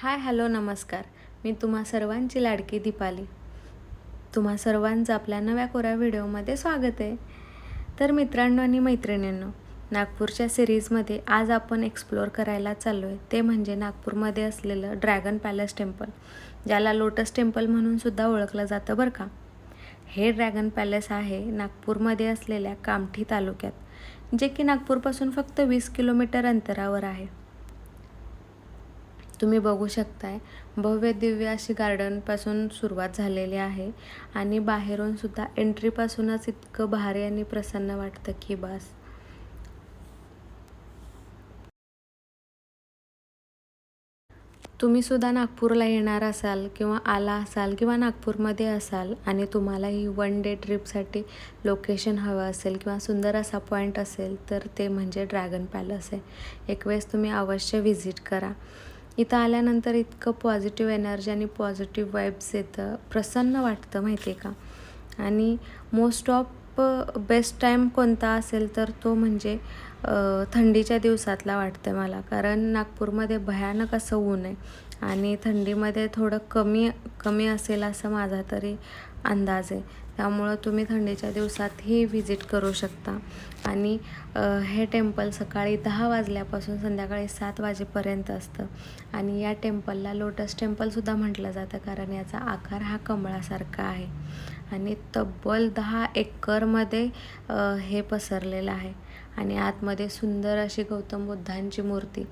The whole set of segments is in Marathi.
हाय हॅलो नमस्कार. मी तुम्हा सर्वांची लाडकी दीपाली. तुम्हा सर्वांचं आपल्या नव्या कोरा व्हिडिओमध्ये स्वागत आहे. तर मित्रांनो आणि मैत्रिणींनो नागपूरच्या सिरीजमध्ये आज आपण एक्सप्लोअर करायला चाललो आहे ते म्हणजे नागपूरमध्ये असलेलं ड्रॅगन पॅलेस टेम्पल ज्याला लोटस टेम्पल म्हणूनसुद्धा ओळखलं जातं बरं का? हे ड्रॅगन पॅलेस आहे नागपूरमध्ये असलेल्या कामठी तालुक्यात जे की नागपूरपासून फक्त वीस किलोमीटर अंतरावर आहे. तुम्ही बघू शकताय. भव्य दिव्य अशी गार्डनपासून सुरुवात झालेली आहे. आणि बाहेरून सुद्धा एंट्रीपासूनच इतकं भारी आणि प्रसन्न वाटतं की बस. तुम्ही सुद्धा नागपूरला येणार असाल किंवा आला असाल किंवा नागपूरमध्ये असाल आणि तुम्हाला ही वन डे ट्रिपसाठी लोकेशन हवं असेल किंवा सुंदर असा पॉईंट असेल तर ते म्हणजे ड्रॅगन पॅलेस आहे. एक वेळेस तुम्ही अवश्य व्हिजिट करा. इथं आल्यानंतर इतकं पॉझिटिव्ह एनर्जी आणि पॉझिटिव्ह वाईब्स येतं. प्रसन्न वाटतं माहिती आहे का? आणि मोस्ट ऑफ बेस्ट टाईम कोणता असेल तर तो म्हणजे थंडीच्या दिवसातला वाटतं मला. कारण नागपूरमध्ये भयानक असं ऊन आहे. आणि थंडीमध्ये थोडं कमी कमी असेल असं माझा तरी अंदाज आहे. त्यामुळं तुम्ही थंडीच्या दिवसातही व्हिजिट करू शकता. आणि हे टेम्पल सकाळी दहा वाजल्यापासून संध्याकाळी सात वाजेपर्यंत असतं. आणि या टेम्पलला लोटस टेम्पलसुद्धा म्हटलं जातं कारण याचा आकार हा कमळासारखा आहे. आणि तब्बल दहा एकरमध्ये हे पसरलेलं आहे. आणि आतमध्ये सुंदर अशी गौतम बुद्धांची मूर्ती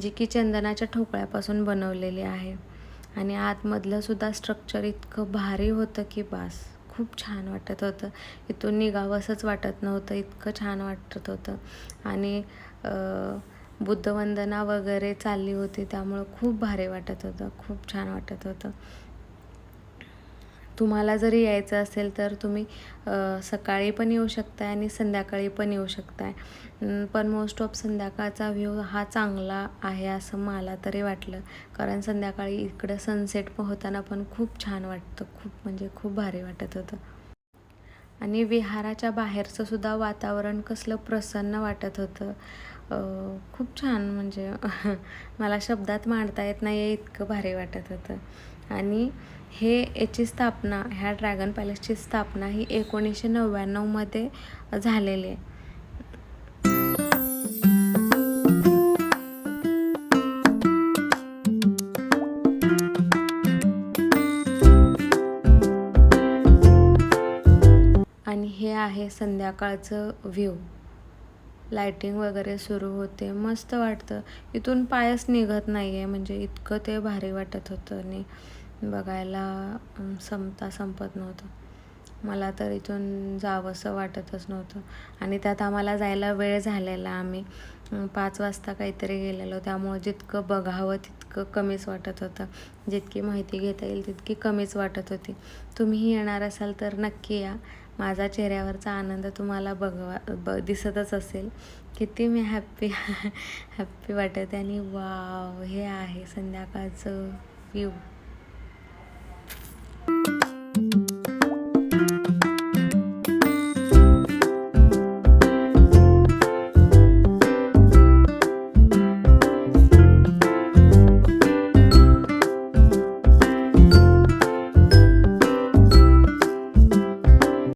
जी की चंदनाच्या ठोकळ्यापासून बनवलेली आहे. आणि आतमधलं सुद्धा स्ट्रक्चर इतकं भारी होतं की बास खूप छान वाटत होतं. इथून निघावंसंच वाटत नव्हतं इतकं छान वाटत होतं. आणि बुद्धवंदना वगैरे चालली होती त्यामुळं खूप भारी वाटत होतं खूप छान वाटत होतं. तुम्हाला जरी यायचं असेल तर तुम्ही सकाळी पण येऊ शकताय आणि संध्याकाळी पण येऊ शकताय. पण मोस्ट ऑफ संध्याकाळचा व्ह्यू हा चांगला आहे असं मला तरी वाटलं. कारण संध्याकाळी इकडं सनसेट होताना पण खूप छान वाटतं. खूप म्हणजे खूप भारी वाटत होतं. आणि विहाराच्या बाहेरचं सुद्धा वातावरण कसलं प्रसन्न वाटत होतं. खूप छान म्हणजे मला शब्दात मांडता येत नाही इतकं भारी वाटत होतं. आणि हे याची स्थापना ह्या ड्रॅगन पॅलेसची स्थापना ही एकोणीसशे नव्याण्णवमध्ये झालेली आहे. आणि हे आहे संध्याकाळचं व्ह्यू लायटिंग वगैरे सुरू होते. मस्त वाटतं. इथून पायच निघत नाही आहे म्हणजे इतकं ते भारी वाटत होतं. आणि बघायला संपता संपत नव्हतं. मला तर इथून जावंसं वाटतच नव्हतं. आणि त्यात आम्हाला जायला वेळ झालेला. आम्ही पाच वाजता काहीतरी गेलेलो. त्यामुळं जितकं बघावं तितकं कमीच वाटत होतं. जितकी माहिती घेता येईल तितकी कमीच वाटत होती. तुम्हीही येणार असाल तर नक्की या. माझा चेहऱ्यावरचा आनंद तुम्हाला बघवा ब दिसतच असेल. किती मी हॅप्पी हॅप्पी वाटते आणि वाव हे आहे संध्याकाळचं व्ह्यू